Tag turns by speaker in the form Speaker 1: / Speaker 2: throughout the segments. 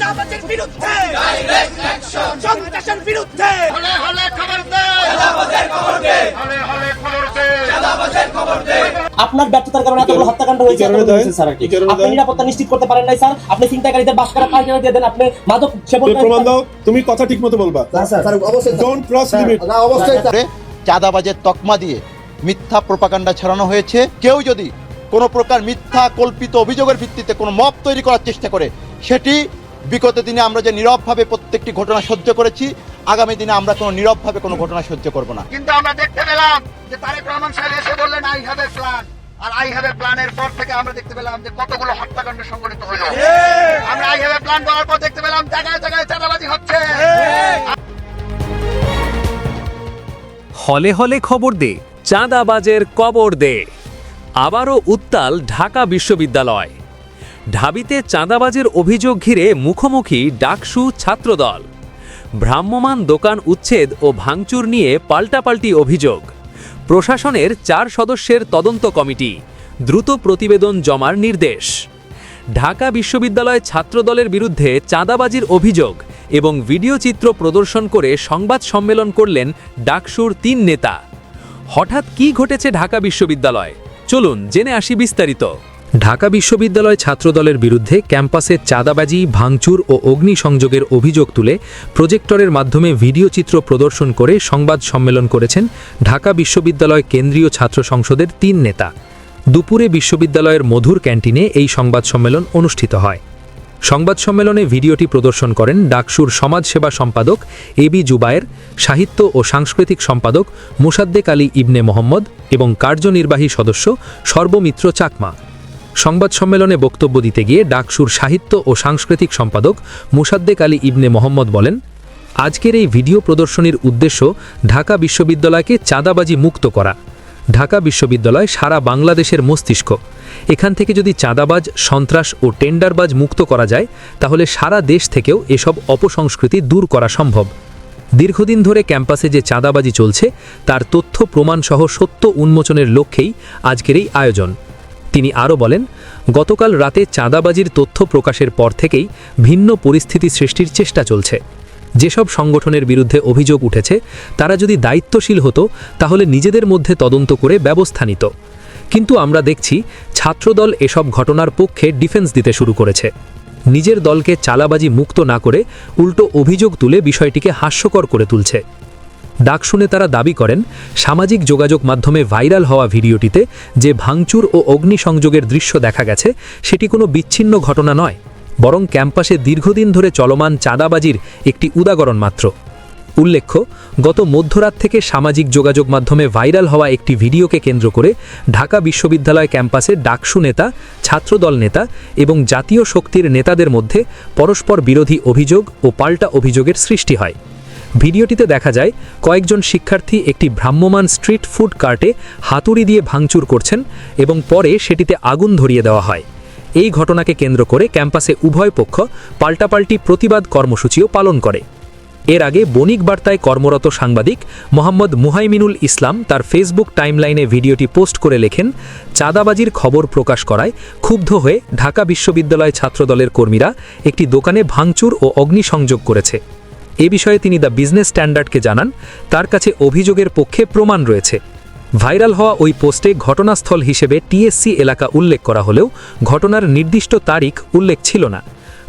Speaker 1: চাঁদাবাজের বিরুদ্ধে। সন্ত্রাসের বিরুদ্ধে।
Speaker 2: হলে হলে খবর দে। হলে হলে খবর দে।
Speaker 3: আপনার ব্যর্থতার কারণে এতগুলো হত্যাকাণ্ড হয়েছে স্যার আর কি। আপনি নিরাপত্তা নিশ্চিত করতে পারেন নাই স্যার। আপনি চিন্তাকারীদের বাস করা পায়খানা দিয়ে দেন। আপনি মাদক সেবন
Speaker 4: প্রমাণ দাও তুমি কথা ঠিক মতো বলবা
Speaker 5: অবশ্যই
Speaker 4: ডোন্ট ক্রস লিমিট
Speaker 5: না অবশ্যই
Speaker 6: চাঁদাবাজের তকমা দিয়ে মিথ্যা প্রপাকাণ্ডা ছড়ানো হয়েছে। কেউ যদি কোনো প্রকার মিথ্যা কল্পিত অভিযোগের ভিত্তিতে কোনো মব তৈরি করার চেষ্টা করে সেটি বিগত দিনে আমরা যে নীরবভাবে প্রত্যেকটি ঘটনা সহ্য করেছি আগামী দিনে আমরা কোনো নীরবভাবে কোনো ঘটনা সহ্য করব না।
Speaker 2: কিন্তু আমরা দেখতে পেলাম যে তারেক রহমান সাহেব এসে বললেন আই হ্যাভ এ প্ল্যান আর আই হ্যাভ এ প্ল্যানের পর থেকে আমরা দেখতে পেলাম যে কতগুলো হত্যাকাণ্ড সংঘটিত হলো। আমরা আই হ্যাভ এ প্ল্যান বলার পর দেখতে পেলাম জায়গায় জায়গায় চাঁদাবাজি হচ্ছে।
Speaker 7: হলে হলে খবর দে চাঁদাবাজের কবর দে। আবারও উত্তাল ঢাকা বিশ্ববিদ্যালয়। ঢাবিতে চাঁদাবাজের অভিযোগ ঘিরে মুখোমুখি ডাকসু ছাত্রদল। ভ্রাম্যমাণ দোকান উচ্ছেদ ও ভাঙচুর নিয়ে পাল্টাপাল্টি অভিযোগ। প্রশাসনের চার সদস্যের তদন্ত কমিটি। দ্রুত প্রতিবেদন জমার নির্দেশ। ঢাকা বিশ্ববিদ্যালয় ছাত্রদলের বিরুদ্ধে চাঁদাবাজির অভিযোগ এবং ভিডিও চিত্র প্রদর্শন করে সংবাদ সম্মেলন করলেন ডাকসুর তিন নেতা। হঠাৎ কি ঘটেছে ঢাকা বিশ্ববিদ্যালয়? চলুন জেনে আসি বিস্তারিত। ঢাকা বিশ্ববিদ্যালয় ছাত্রদলের বিরুদ্ধে ক্যাম্পাসে চাঁদাবাজি, ভাঙচুর ও অগ্নিসংযোগের অভিযোগ তুলে প্রজেক্টরের মাধ্যমে ভিডিও চিত্র প্রদর্শন করে সংবাদ সম্মেলন করেছেন ঢাকা বিশ্ববিদ্যালয় কেন্দ্রীয় ছাত্র সংসদের তিন নেতা। দুপুরে বিশ্ববিদ্যালয়ের মধুর ক্যান্টিনে এই সংবাদ সম্মেলন অনুষ্ঠিত হয়। সংবাদ সম্মেলনে ভিডিওটি প্রদর্শন করেন ডাকসুর সমাজসেবা সম্পাদক এবি জুবায়ের, সাহিত্য ও সাংস্কৃতিক সম্পাদক মুসাদ্দেক আলী ইবনে মোহাম্মদ এবং কার্যনির্বাহী সদস্য সর্বমিত্র চাকমা। সংবাদ সম্মেলনে বক্তব্য দিতে গিয়ে ডাকসুর সাহিত্য ও সাংস্কৃতিক সম্পাদক মুসাদ্দেক আলী ইবনে মোহাম্মদ বলেন, আজকের এই ভিডিও প্রদর্শনীর উদ্দেশ্য ঢাকা বিশ্ববিদ্যালয়কে চাঁদাবাজি মুক্ত করা। ঢাকা বিশ্ববিদ্যালয় সারা বাংলাদেশের মস্তিষ্ক। এখান থেকে যদি চাঁদাবাজ, সন্ত্রাস ও টেন্ডারবাজ মুক্ত করা যায়, তাহলে সারা দেশ থেকেও এসব অপসংস্কৃতি দূর করা সম্ভব। দীর্ঘদিন ধরে ক্যাম্পাসে যে চাঁদাবাজি চলছে, তার তথ্য প্রমাণসহ সত্য উন্মোচনের লক্ষ্যেই আজকের এই আয়োজন। তিনি আরও বলেন, গতকাল রাতে চাঁদাবাজির তথ্য প্রকাশের পর থেকেই ভিন্ন পরিস্থিতি সৃষ্টির চেষ্টা চলছে। যেসব সংগঠনের বিরুদ্ধে অভিযোগ উঠেছে, তারা যদি দায়িত্বশীল হতো, তাহলে নিজেদের মধ্যে তদন্ত করে ব্যবস্থা নিত। কিন্তু আমরা দেখছি, ছাত্রদল এসব ঘটনার পক্ষে ডিফেন্স দিতে শুরু করেছে। নিজের দলকে চালাবাজি মুক্ত না করে উল্টো অভিযোগ তুলে বিষয়টিকে হাস্যকর করে তুলছে। ডাক শুনে তারা দাবি করেন, সামাজিক যোগাযোগ মাধ্যমে ভাইরাল হওয়া ভিডিওটিতে যে ভাঙচুর ও অগ্নিসংযোগের দৃশ্য দেখা গেছে, সেটি কোনো বিচ্ছিন্ন ঘটনা নয়, বরং ক্যাম্পাসে দীর্ঘদিন ধরে চলমান চাঁদাবাজির একটি উদাহরণ মাত্র। উল্লেখ্য, গত মধ্যরাত থেকে সামাজিক যোগাযোগ মাধ্যমে ভাইরাল হওয়া একটি ভিডিওকে কেন্দ্র করে ঢাকা বিশ্ববিদ্যালয় ক্যাম্পাসে ডাকসু নেতা, ছাত্রদল নেতা এবং জাতীয় শক্তির নেতাদের মধ্যে পরস্পর বিরোধী অভিযোগ ও পাল্টা অভিযোগের সৃষ্টি হয়। ভিডিওটিতে দেখা যায়, কয়েকজন শিক্ষার্থী একটি ভ্রাম্যমাণ স্ট্রিট ফুড কার্টে হাতুড়ি দিয়ে ভাঙচুর করছেন এবং পরে সেটিতে আগুন ধরিয়ে দেওয়া হয়। এই ঘটনাকে কেন্দ্র করে ক্যাম্পাসে উভয় পক্ষ পাল্টাপাল্টি প্রতিবাদ কর্মসূচিও পালন করে। এর আগে বণিক বার্তায় কর্মরত সাংবাদিক মোহাম্মদ মুহাইমিনুল ইসলাম তার ফেসবুক টাইমলাইনে ভিডিওটি পোস্ট করে লেখেন, চাঁদাবাজির খবর প্রকাশ করায় ক্ষুব্ধ হয়ে ঢাকা বিশ্ববিদ্যালয় ছাত্রদলের কর্মীরা একটি দোকানে ভাঙচুর ও অগ্নিসংযোগ করেছে। এ বিষয়ে তিনি দ্য বিজনেস স্ট্যান্ডার্ডকে জানান, তার কাছে অভিযোগের পক্ষে প্রমাণ রয়েছে। ভাইরাল হওয়া ওই পোস্টে ঘটনাস্থল হিসেবে টিএসসি এলাকা উল্লেখ করা হলেও ঘটনার নির্দিষ্ট তারিখ উল্লেখ ছিল না।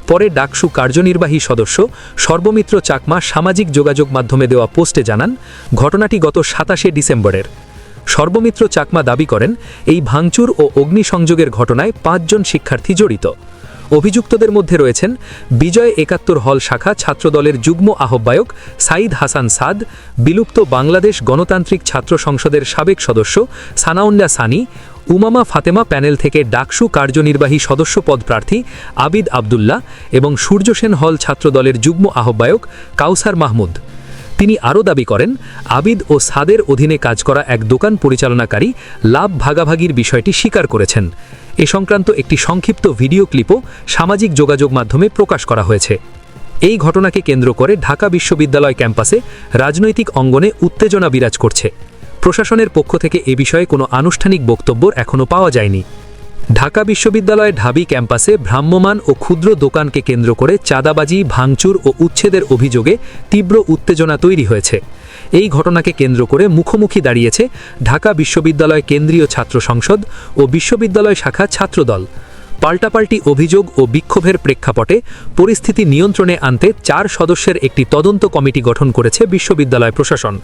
Speaker 7: পরে ডাকসু কার্যনির্বাহী সদস্য সর্বমিত্র চাকমা সামাজিক যোগাযোগ মাধ্যমে দেওয়া পোস্টে জানান, ঘটনাটি গত সাতাশে ডিসেম্বরের। সর্বমিত্র চাকমা দাবি করেন, এই ভাঙচুর ও অগ্নিসংযোগের ঘটনায় পাঁচজন শিক্ষার্থী জড়িত। অভিযুক্তদের মধ্যে রয়েছেন বিজয় একাত্তর হল শাখা ছাত্রদলের যুগ্ম আহ্বায়ক সাইদ হাসান সাদ, বিলুপ্ত বাংলাদেশ গণতান্ত্রিক ছাত্র সংসদের সাবেক সদস্য সানাউন্ডা সানি, উমামা ফাতেমা প্যানেল থেকে ডাকসু কার্যনির্বাহী সদস্য পদ প্রার্থী আবিদ আবদুল্লাহ এবং সূর্যসেন হল ছাত্রদলের যুগ্ম আহ্বায়ক কাউসার মাহমুদ। তিনি আরও দাবি করেন, আবিদ ও সাদের অধীনে কাজ করা এক দোকান পরিচালনাকারী লাভ ভাগাভাগির বিষয়টি স্বীকার করেছেন। এ সংক্রান্ত একটি সংক্ষিপ্ত ভিডিও ক্লিপও সামাজিক যোগাযোগ মাধ্যমে প্রকাশ করা হয়েছে। এই ঘটনাকে কেন্দ্র করে ঢাকা বিশ্ববিদ্যালয় ক্যাম্পাসে রাজনৈতিক অঙ্গনে উত্তেজনা বিরাজ করছে। প্রশাসনের পক্ষ থেকে এ বিষয়ে কোনো আনুষ্ঠানিক বক্তব্য এখনও পাওয়া যায়নি। ঢাকা বিশ্ববিদ্যালয়ের ঢাবি ক্যাম্পাসে ভ্রাম্যমাণ ও ক্ষুদ্র দোকানকে কেন্দ্র করে চাঁদাবাজি, ভাঙচুর ও উচ্ছেদের অভিযোগে তীব্র উত্তেজনা তৈরি হয়েছে। এই ঘটনাকে কেন্দ্র করে মুখোমুখি দাঁড়িয়েছে ঢাকা বিশ্ববিদ্যালয় কেন্দ্রীয় ছাত্র সংসদ ও বিশ্ববিদ্যালয় শাখা ছাত্রদল। পাল্টাপাল্টি অভিযোগ ও বিক্ষোভের প্রেক্ষাপটে পরিস্থিতি নিয়ন্ত্রণে আনতে চার সদস্যের একটি তদন্ত কমিটি গঠন করেছে বিশ্ববিদ্যালয় প্রশাসন।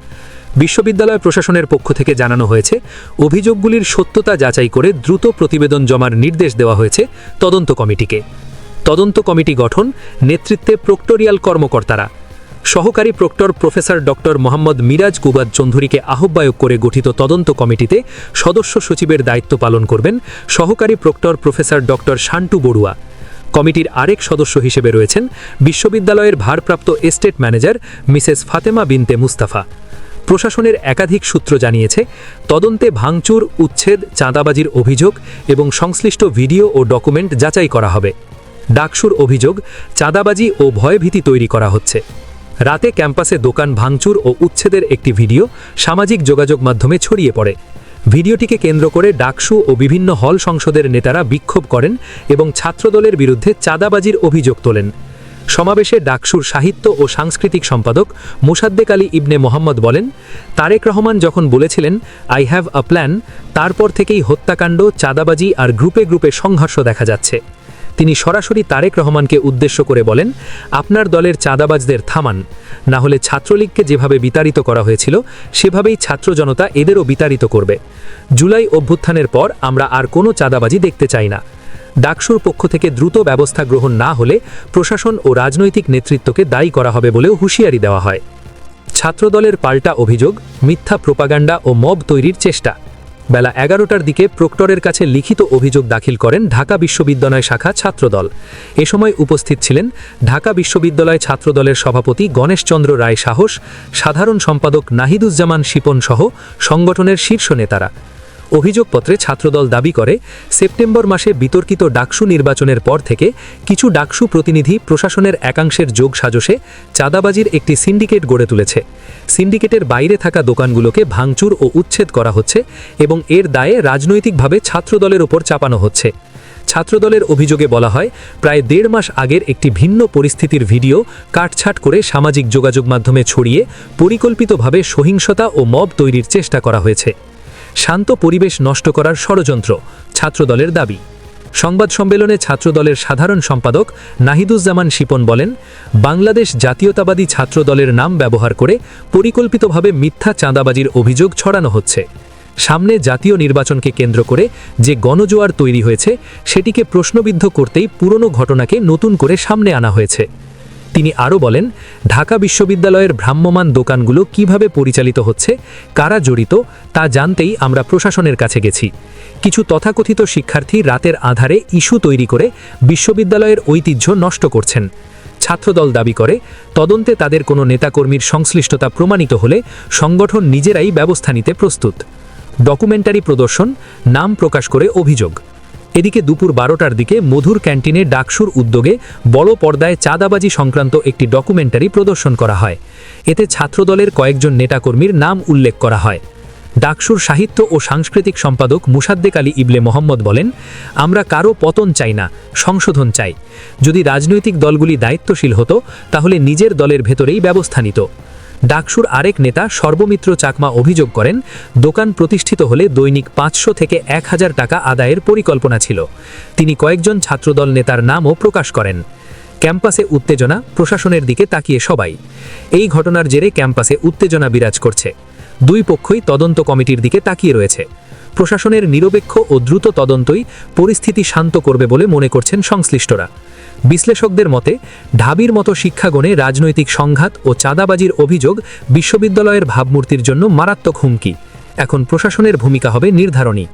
Speaker 7: বিশ্ববিদ্যালয় প্রশাসনের পক্ষ থেকে জানানো হয়েছে, অভিযোগগুলির সত্যতা যাচাই করে দ্রুত প্রতিবেদন জমার নির্দেশ দেওয়া হয়েছে তদন্ত কমিটিকে। তদন্ত কমিটি গঠন নেতৃত্বে প্রক্টোরিয়াল কর্মকর্তারা। সহকারী proctor professor doctor Mohammad Miraj Kubad চৌধুরীকে আহ্বায়ক করে গঠিত তদন্ত কমিটিতে সদস্য সচিবের দায়িত্ব পালন করবেন সহকারী proctor professor doctor Shantu Barua. কমিটির আরেক সদস্য হিসেবে রয়েছেন বিশ্ববিদ্যালয়ের ভারপ্রাপ্ত estate manager Mrs Fatema Binte Mustafa. প্রশাসনের একাধিক সূত্র জানিয়েছে, তদন্তে ভাঙচুর, উচ্ছেদ, চাঁদাবাজির অভিযোগ এবং সংশ্লিষ্ট ভিডিও ও ডকুমেন্ট যাচাই করা হবে। ডাকসুর অভিযোগ, চাঁদাবাজি ও ভয়ভীতি তৈরি করা হচ্ছে। রাতে ক্যাম্পাসে দোকান ভাঙচুর ও উচ্ছেদের একটি ভিডিও সামাজিক যোগাযোগ মাধ্যমে ছড়িয়ে পড়ে। ভিডিওটিকে কেন্দ্র করে ডাকসু ও বিভিন্ন হল সংসদের নেতারা বিক্ষোভ করেন এবং ছাত্রদলের বিরুদ্ধে চাঁদাবাজির অভিযোগ তোলেন। সমাবেশে ডাকসুর সাহিত্য ও সাংস্কৃতিক সম্পাদক মুসাদ্দেক আলী ইবনে মোহাম্মদ বলেন, তারেক রহমান যখন বলেছিলেন, আই হ্যাভ আ প্ল্যান, তারপর থেকেই হত্যাকাণ্ড, চাঁদাবাজি আর গ্রুপে গ্রুপে সংঘর্ষ দেখা যাচ্ছে। তিনি সরাসরি তারেক রহমানকে উদ্দেশ্য করে বলেন, আপনার দলের চাঁদাবাজদের থামান। না হলে ছাত্রলীগকে যেভাবে বিতাড়িত করা হয়েছিল, সেভাবেই ছাত্র জনতা এদেরও বিতাড়িত করবে। জুলাই অভ্যুত্থানের পর আমরা আর কোনো চাঁদাবাজি দেখতে চাই না। ডাকসুর পক্ষ থেকে দ্রুত ব্যবস্থা গ্রহণ না হলে প্রশাসন ও রাজনৈতিক নেতৃত্বকে দায়ী করা হবে বলেও হুঁশিয়ারি দেওয়া হয়। ছাত্রদলের পাল্টা অভিযোগ, মিথ্যা প্রোপাগান্ডা ও মব তৈরির চেষ্টা। বেলা এগারোটার দিকে প্রক্টরের কাছে লিখিত অভিযোগ দাখিল করেন ঢাকা বিশ্ববিদ্যালয় শাখা ছাত্রদল। এ সময় উপস্থিত ছিলেন ঢাকা বিশ্ববিদ্যালয় ছাত্রদলের সভাপতি গণেশচন্দ্র রায় সাহস, সাধারণ সম্পাদক নাহিদুজ্জামান শিপন সহ সংগঠনের শীর্ষ নেতারা। অভিযোগপত্রে ছাত্রদল দাবি করে, সেপ্টেম্বর মাসে বিতর্কিত ডাকসু নির্বাচনের পর থেকে কিছু ডাকসু প্রতিনিধি প্রশাসনের একাংশের যোগ সাজসে চাঁদাবাজির একটি সিন্ডিকেট গড়ে তুলেছে। সিন্ডিকেটের বাইরে থাকা দোকানগুলোকে ভাঙচুর ও উচ্ছেদ করা হচ্ছে এবং এর দায়ে রাজনৈতিকভাবে ছাত্রদলের ওপর চাপানো হচ্ছে। ছাত্রদলের অভিযোগে বলা হয়, প্রায় দেড় মাস আগের একটি ভিন্ন পরিস্থিতির ভিডিও কাটছাট করে সামাজিক যোগাযোগ মাধ্যমে ছড়িয়ে পরিকল্পিতভাবে সহিংসতা ও মব তৈরির চেষ্টা করা হয়েছে। শান্ত পরিবেশ নষ্ট করার ষড়যন্ত্র, ছাত্রদলের দাবি। সংবাদ সম্মেলনে ছাত্রদলের সাধারণ সম্পাদক নাহিদুজ্জামান শিপন বলেন, বাংলাদেশ জাতীয়তাবাদী ছাত্রদলের নাম ব্যবহার করে পরিকল্পিতভাবে মিথ্যা চাঁদাবাজির অভিযোগ ছড়ানো হচ্ছে। সামনে জাতীয় নির্বাচনকে কেন্দ্র করে যে গণজোয়ার তৈরি হয়েছে, সেটিকে প্রশ্নবিদ্ধ করতেই পুরনো ঘটনাকে নতুন করে সামনে আনা হয়েছে। তিনি আরও বলেন, ঢাকা বিশ্ববিদ্যালয়ের ভ্রাম্যমাণ দোকানগুলো কীভাবে পরিচালিত হচ্ছে, কারা জড়িত, তা জানতেই আমরা প্রশাসনের কাছে গেছি। কিছু তথাকথিত শিক্ষার্থী রাতের আধারে ইস্যু তৈরি করে বিশ্ববিদ্যালয়ের ঐতিহ্য নষ্ট করছেন। ছাত্রদল দাবি করে, তদন্তে তাদের কোনো নেতাকর্মীর সংশ্লিষ্টতা প্রমাণিত হলে সংগঠন নিজেরাই ব্যবস্থা নিতে প্রস্তুত। ডকুমেন্টারি প্রদর্শন, নাম প্রকাশ করে অভিযোগ। এদিকে দুপুর বারোটার দিকে মধুর ক্যান্টিনে ডাকসুর উদ্যোগে বড় পর্দায় চাঁদাবাজি সংক্রান্ত একটি ডকুমেন্টারি প্রদর্শন করা হয়। এতে ছাত্রদলের কয়েকজন নেতাকর্মীর নাম উল্লেখ করা হয়। ডাকসুর সাহিত্য ও সাংস্কৃতিক সম্পাদক মুসাদ্দেক আলী ইবলে মোহাম্মদ বলেন, আমরা কারও পতন চাই না, সংশোধন চাই। যদি রাজনৈতিক দলগুলি দায়িত্বশীল হতো, তাহলে নিজের দলের ভেতরেই ব্যবস্থা নিত। ডাকসুর আরেক নেতা সর্বমিত্র চাকমা অভিযোগ করেন, দোকান প্রতিষ্ঠিত হলে দৈনিক পাঁচশো থেকে এক হাজার টাকা আদায়ের পরিকল্পনা ছিল। তিনি কয়েকজন ছাত্রদল নেতার নামও প্রকাশ করেন। ক্যাম্পাসে উত্তেজনা, প্রশাসনের দিকে তাকিয়ে সবাই। এই ঘটনার জেরে ক্যাম্পাসে উত্তেজনা বিরাজ করছে। দুই পক্ষই তদন্ত কমিটির দিকে তাকিয়ে রয়েছে। প্রশাসনের নিরপেক্ষ ও দ্রুত তদন্তই পরিস্থিতি শান্ত করবে বলে মনে করছেন সংশ্লিষ্টরা। বিশ্লেষকদের মতে, ঢাবির মতো শিক্ষাগণে রাজনৈতিক সংঘাত ও চাঁদাবাজির অভিযোগ বিশ্ববিদ্যালয়ের ভাবমূর্তির জন্য মারাত্মক হুমকি। এখন প্রশাসনের ভূমিকা হবে নির্ধারণী।